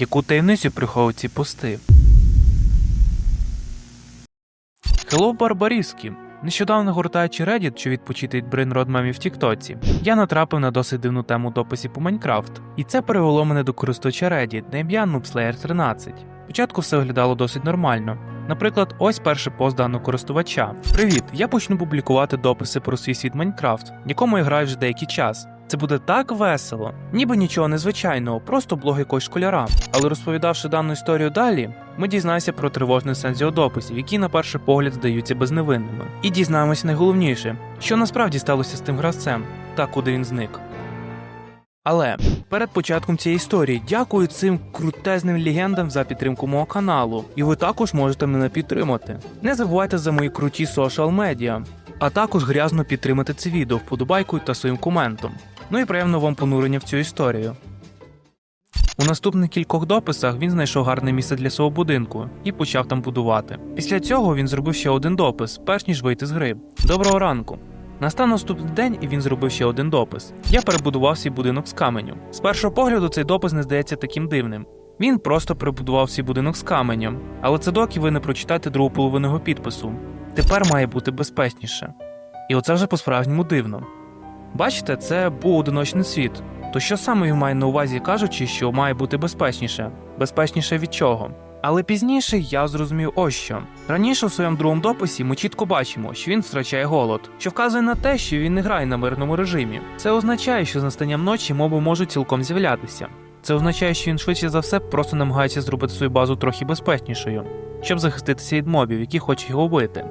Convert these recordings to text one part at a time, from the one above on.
Яку таємницю приховують ці пости? Хелло Барбаріски. Нещодавно гортаючи Reddit, чи відпочити від брейнрод в Тіктоці, я натрапив на досить дивну тему дописів по Майнкрафт, і це привело мене до користувача Reddit на ім'я Noobslayer13. Спочатку все виглядало досить нормально. Наприклад, ось перший пост даного користувача. Привіт! Я почну публікувати дописи про свій світ Майнкрафт, в якому я граю вже деякий час. Це буде так весело, ніби нічого незвичайного, просто блог якогось школяра. Але розповідавши дану історію далі, ми дізнаємося про тривожний сенс його які на перший погляд здаються безневинними. І дізнаємося найголовніше, що насправді сталося з тим гравцем та куди він зник. Але перед початком цієї історії дякую цим крутезним легендам за підтримку мого каналу, і ви також можете мене підтримати. Не забувайте за мої круті соціал медіа, а також грязно підтримати це відео вподобайкою та своїм коментом. Ну і приємно вам понурення в цю історію. У наступних кількох дописах він знайшов гарне місце для свого будинку і почав там будувати. Після цього він зробив ще один допис, перш ніж вийти з гри. Доброго ранку. Настав наступний день, і він зробив ще один допис. Я перебудував свій будинок з каменю. З першого погляду цей допис не здається таким дивним. Він просто перебудував свій будинок з каменем, але це доки ви не прочитаєте другу половину підпису. Тепер має бути безпечніше. І оце вже по-справжньому дивно. Бачите, це був одиночний світ. То що саме він має на увазі, кажучи, що має бути безпечніше? Безпечніше від чого? Але пізніше я зрозумів ось що. Раніше у своєму другому дописі ми чітко бачимо, що він втрачає голод, що вказує на те, що він не грає на мирному режимі. Це означає, що з настанням ночі моби можуть цілком з'являтися. Це означає, що він швидше за все просто намагається зробити свою базу трохи безпечнішою, щоб захиститися від мобів, які хочуть його вбити.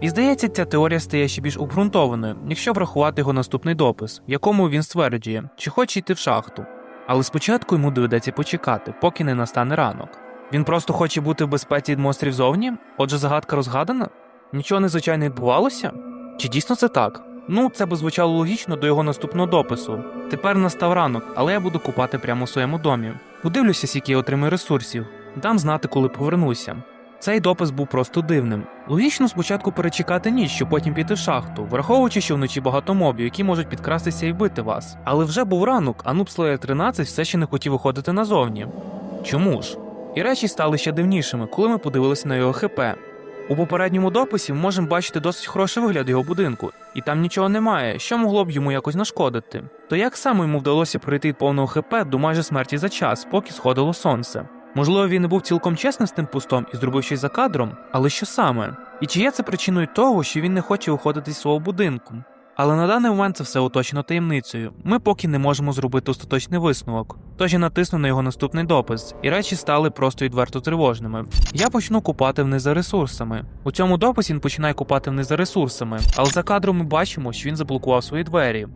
І здається, ця теорія стає ще більш обґрунтованою, якщо врахувати його наступний допис, в якому він стверджує, чи хоче йти в шахту. Але спочатку йому доведеться почекати, поки не настане ранок. Він просто хоче бути в безпеці від монстрів зовні? Отже, загадка розгадана? Нічого незвичайно відбувалося? Чи дійсно це так? Ну, це би звучало логічно до його наступного допису. Тепер настав ранок, але я буду купати прямо у своєму домі. Подивлюся, скільки я отримаю ресурсів, дам знати, коли повернуся. Цей допис був просто дивним. Логічно спочатку перечекати ніч, щоб потім піти в шахту, враховуючи, що вночі багато мобів, які можуть підкрастися і вбити вас. Але вже був ранок, а Noob Slayer 13 все ще не хотів виходити назовні. Чому ж? І речі стали ще дивнішими, коли ми подивилися на його ХП. У попередньому дописі ми можемо бачити досить хороший вигляд його будинку, і там нічого немає, що могло б йому якось нашкодити. То як саме йому вдалося пройти від повного ХП до майже смерті за час, поки сходило сонце? Можливо, він не був цілком чесним з тим пустом і зробив щось за кадром, але що саме? І чи є це причиною того, що він не хоче виходити з свого будинку? Але на даний момент це все уточнено таємницею. Ми поки не можемо зробити остаточний висновок. Тож я натисну на його наступний допис, і речі стали просто відверто тривожними. Я почну купати вниз за ресурсами. У цьому дописі він починає купати вниз за ресурсами, але за кадром ми бачимо, що він заблокував свої двері.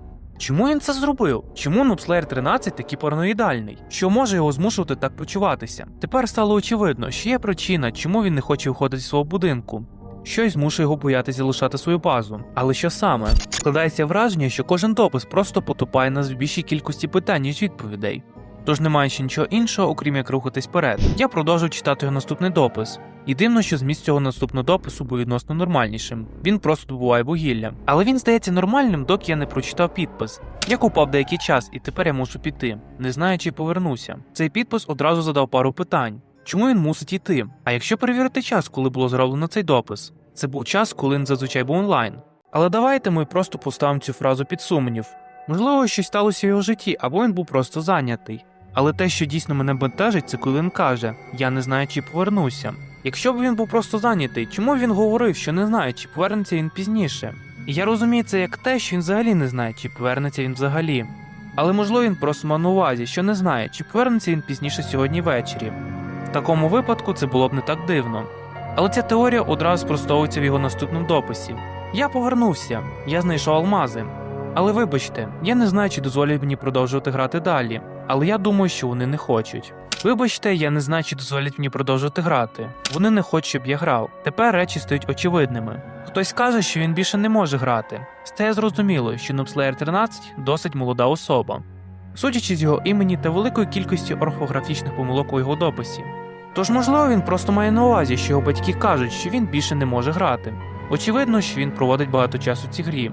Чому він це зробив? Чому Noobslayer 13 такий параноїдальний? Що може його змушувати так почуватися? Тепер стало очевидно, що є причина, чому він не хоче виходити з свого будинку. Щось змушує його боятися лишати свою базу. Але що саме? Складається враження, що кожен допис просто потопає нас в більшій кількості питань, ніж відповідей. Тож немає ще нічого іншого, окрім як рухатись вперед. Я продовжив читати його наступний допис. І дивно, що зміст цього наступного допису був відносно нормальнішим. Він просто добуває вугілля. Але він здається нормальним, доки я не прочитав підпис. Я купав деякий час, і тепер я мушу піти, не знаю, чи повернуся. Цей підпис одразу задав пару питань. Чому він мусить йти? А якщо перевірити час, коли було зроблено цей допис? Це був час, коли він зазвичай був онлайн. Але давайте ми просто поставимо цю фразу під сумнів. Можливо, щось сталося в його житті, або він був просто зайнятий. Але те, що дійсно мене бентежить, це коли він каже: Я не знаю, чи повернуся. Якщо б він був просто зайнятий, чому він говорив, що не знає, чи повернеться він пізніше? І я розумію це як те, що він взагалі не знає, чи повернеться він взагалі. Але можливо він просто мав на увазі, що не знає, чи повернеться він пізніше сьогодні ввечері. В такому випадку це було б не так дивно. Але ця теорія одразу спростовується в його наступному дописі. Я повернувся, я знайшов алмази. Але вибачте, я не знаю, чи дозволять мені продовжувати грати далі, але я думаю, що вони не хочуть. Вибачте, я не знаю, чи дозволять мені продовжувати грати. Вони не хочуть, щоб я грав. Тепер речі стають очевидними. Хтось каже, що він більше не може грати. Стає зрозуміло, що Noobslayer 13 досить молода особа. Судячи з його імені та великої кількості орфографічних помилок у його дописі. Тож, можливо, він просто має на увазі, що його батьки кажуть, що він більше не може грати. Очевидно, що він проводить багато часу в цій грі.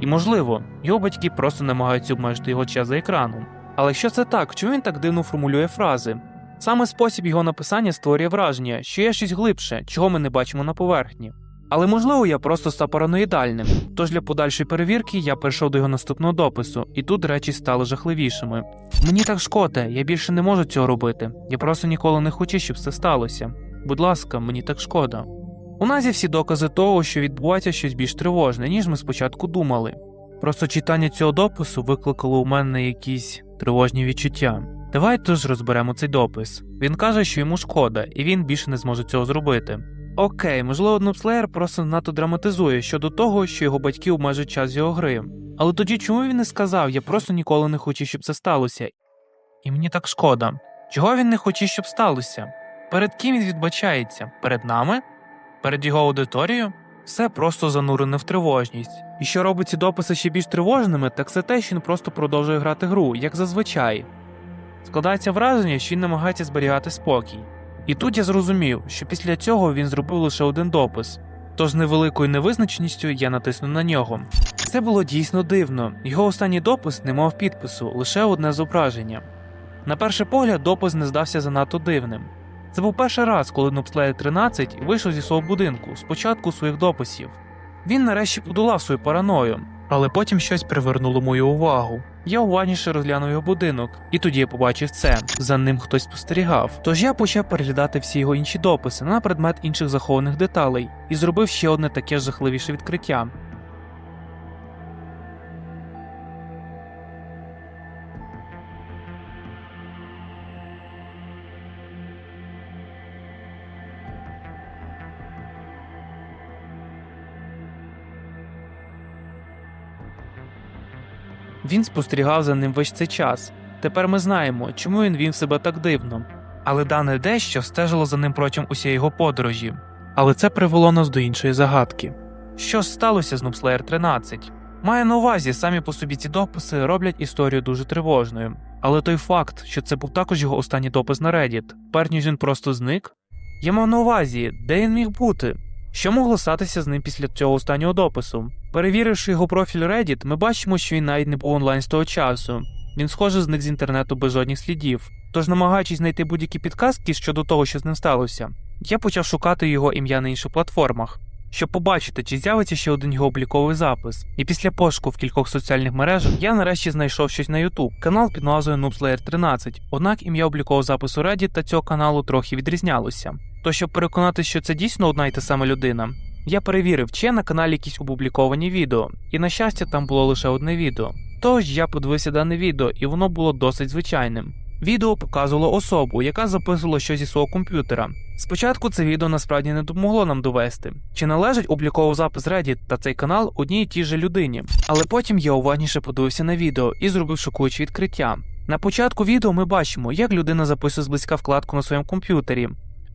І можливо, його батьки просто намагаються обмежити його час за екраном. Але якщо це так, чому він так дивно формулює фрази? Саме спосіб його написання створює враження, що є щось глибше, чого ми не бачимо на поверхні. Але можливо, я просто став параноїдальним. Тож для подальшої перевірки я перейшов до його наступного допису, і тут речі стали жахливішими. Мені так шкода, я більше не можу цього робити. Я просто ніколи не хочу, щоб це сталося. Будь ласка, мені так шкода. У нас є всі докази того, що відбувається щось більш тривожне, ніж ми спочатку думали. Просто читання цього допису викликало у мене якісь тривожні відчуття. Давайте ж розберемо цей допис. Він каже, що йому шкода, і він більше не зможе цього зробити. Окей, можливо, Нупслеєр просто надто драматизує щодо того, що його батьки обмежують час його гри. Але тоді чому він не сказав, я просто ніколи не хочу, щоб це сталося. І мені так шкода. Чого він не хоче, щоб сталося? Перед ким він відбачається? Перед нами? Перед його аудиторією? Все просто занурене в тривожність. І що робить ці дописи ще більш тривожними, так це те, що він просто продовжує грати гру, як зазвичай. Складається враження, що він намагається зберігати спокій. І тут я зрозумів, що після цього він зробив лише один допис. Тож з невеликою невизначеністю я натиснув на нього. Це було дійсно дивно. Його останній допис не мав підпису, лише одне зображення. На перший погляд, допис не здався занадто дивним. Це був перший раз, коли Нупслеєр 13 вийшов зі свого будинку з початку своїх дописів. Він нарешті подолав свою параною, але потім щось привернуло мою увагу. Я уважніше розглянув його будинок, і тоді я побачив це. За ним хтось спостерігав. Тож я почав переглядати всі його інші дописи на предмет інших захованих деталей і зробив ще одне таке жахливіше відкриття. Він спостерігав за ним весь цей час. Тепер ми знаємо, чому він вів себе так дивно. Але дане дещо стежило за ним протягом усієї його подорожі. Але це привело нас до іншої загадки. Що ж сталося з Нупслеєр 13? Маю на увазі, самі по собі ці дописи роблять історію дуже тривожною. Але той факт, що це був також його останній допис на Reddit, перш ніж він просто зник. Я мав на увазі, де він міг бути? Що могло статися з ним після цього останнього допису? Перевіривши його профіль Reddit, ми бачимо, що він навіть не був онлайн з того часу. Він схоже зник з інтернету без жодних слідів. Тож, намагаючись знайти будь-які підказки щодо того, що з ним сталося, я почав шукати його ім'я на інших платформах, щоб побачити, чи з'явиться ще один його обліковий запис. І після пошуку в кількох соціальних мережах я нарешті знайшов щось на YouTube, канал під назвою Noobslayer 13. Однак ім'я облікового запису Reddit та цього каналу трохи відрізнялося. То щоб переконатися, що це дійсно одна й та сама людина, я перевірив, чи є на каналі якісь опубліковані відео, і на щастя, там було лише одне відео. Тож я подивився дане відео, і воно було досить звичайним. Відео показувало особу, яка записувала щось зі свого комп'ютера. Спочатку це відео насправді не допомогло нам довести, чи належить обліковий запис Reddit та цей канал одній і тій же людині. Але потім я уважніше подивився на відео і зробив шокуюче відкриття. На початку відео ми бачимо, як людина записує зблизька вкладку на своєму комп'ютері.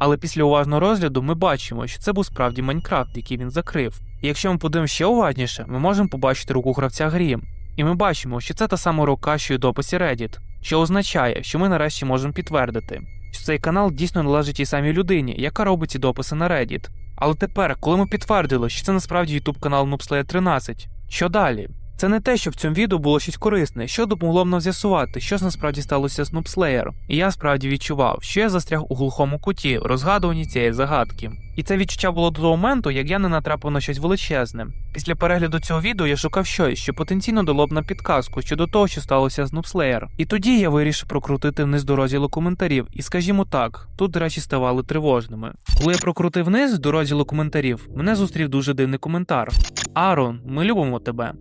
Але після уважного розгляду ми бачимо, що це був справді Майнкрафт, який він закрив. І якщо ми подивимося ще уважніше, ми можемо побачити руку гравця грі. І ми бачимо, що це та сама рука, що й у дописі Reddit, що означає, що ми нарешті можемо підтвердити, що цей канал дійсно належить тій самій людині, яка робить ці дописи на Reddit. Але тепер, коли ми підтвердили, що це насправді YouTube канал Noobslayer 13, що далі? Це не те, що в цьому відео було щось корисне, що допомогло нам з'ясувати, що ж насправді сталося з Noobslayer. І я справді відчував, що я застряг у глухому куті розгадуванні цієї загадки. І це відчуття було до того моменту, як я не натрапив на щось величезне. Після перегляду цього відео я шукав щось, що потенційно дало б на підказку щодо того, що сталося з Noobslayer. І тоді я вирішив прокрутити вниз до розділу коментарів, і скажімо так, тут речі ставали тривожними. Коли я прокрутив вниз до розділу коментарів, мене зустрів дуже дивний коментар: Арон, ми любимо тебе.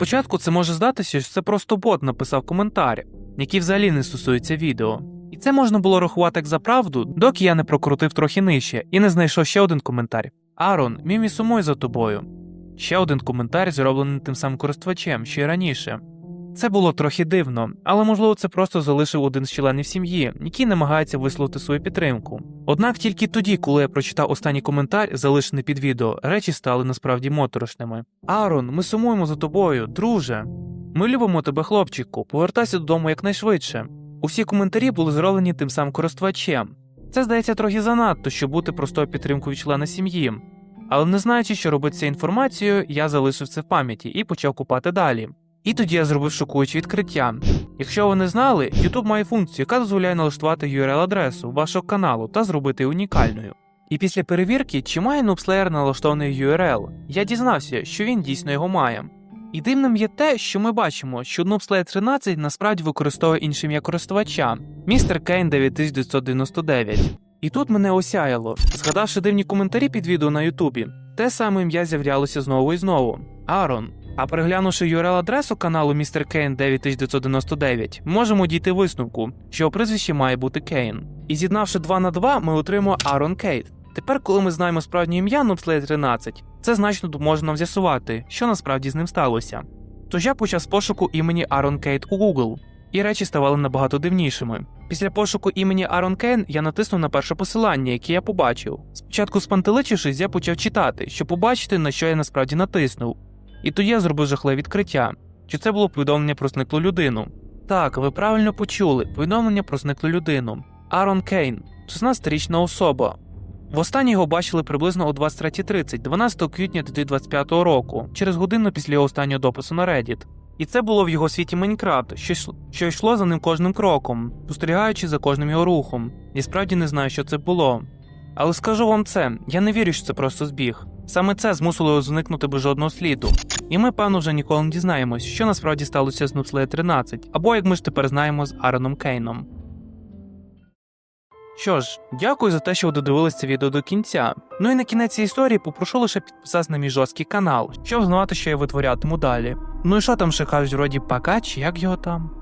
Спочатку це може здатися, що це просто бот написав коментар, який взагалі не стосується відео. І це можна було рахувати як за правду, доки я не прокрутив трохи нижче і не знайшов ще один коментар. Арон, мімі сумує за тобою. Ще один коментар, зроблений тим самим користувачем, що й раніше. Це було трохи дивно, але можливо це просто залишив один з членів сім'ї, який намагається висловити свою підтримку. Однак тільки тоді, коли я прочитав останній коментар, залишений під відео, речі стали насправді моторошними. Арон, ми сумуємо за тобою, друже. Ми любимо тебе, хлопчику, повертайся додому якнайшвидше. Усі коментарі були зроблені тим самим користувачем. Це здається трохи занадто, щоб бути простою підтримкою члена сім'ї. Але не знаючи, що цією інформацією, я залишив це в пам'яті і почав купати далі. І тоді я зробив шокуюче відкриття. Якщо ви не знали, YouTube має функцію, яка дозволяє налаштувати URL-адресу вашого каналу та зробити унікальною. І після перевірки, чи має Noobslayer налаштований URL, я дізнався, що він дійсно його має. І дивним є те, що ми бачимо, що Noobslayer 13 насправді використовує інше ім'я користувача Mr. Kane 9999. І тут мене осяяло, згадавши дивні коментарі під відео на Ютубі, те саме ім'я з'являлося знову і знову Арон. А переглянувши URL-адресу каналу Mr. Kane 9999, можемо дійти висновку, що його прізвище має бути Кейн. І з'єднавши 2 на 2, ми отримаємо Арон Кейт. Тепер, коли ми знаємо справжнє ім'я Noobslayer 13, це значно допоможе нам з'ясувати, що насправді з ним сталося. Тож я почав з пошуку імені Арон Кейт у Google, і речі ставали набагато дивнішими. Після пошуку імені Арон Кейн я натиснув на перше посилання, яке я побачив. Спочатку спантеличившись, я почав читати, щоб побачити, на що я насправді натиснув. І тоді я зробив жахливе відкриття, що це було повідомлення про зниклу людину. Так, ви правильно почули повідомлення про зниклу людину. Арон Кейн, 16-річна особа. Востаннє його бачили приблизно о 23.30, 12 квітня 2025 року, через годину після його останнього допису на Reddit. І це було в його світі Майнкрафт, що, йшло- за ним кожним кроком, спостерігаючи за кожним його рухом. І справді не знаю, що це було. Але скажу вам це, я не вірю, що це просто збіг. Саме це змусило його зникнути без жодного сліду. І ми, певно, вже ніколи не дізнаємось, що насправді сталося з Noobslayer 13, або як ми ж тепер знаємо з Ароном Кейном. Що ж, дякую за те, що ви додивились це відео до кінця. Ну і на кінець цієї історії попрошу лише підписатися на мій жорсткий канал, щоб знати, що я витворятиму далі. Ну і що там ще кажуть, вроді пока, чи як його там?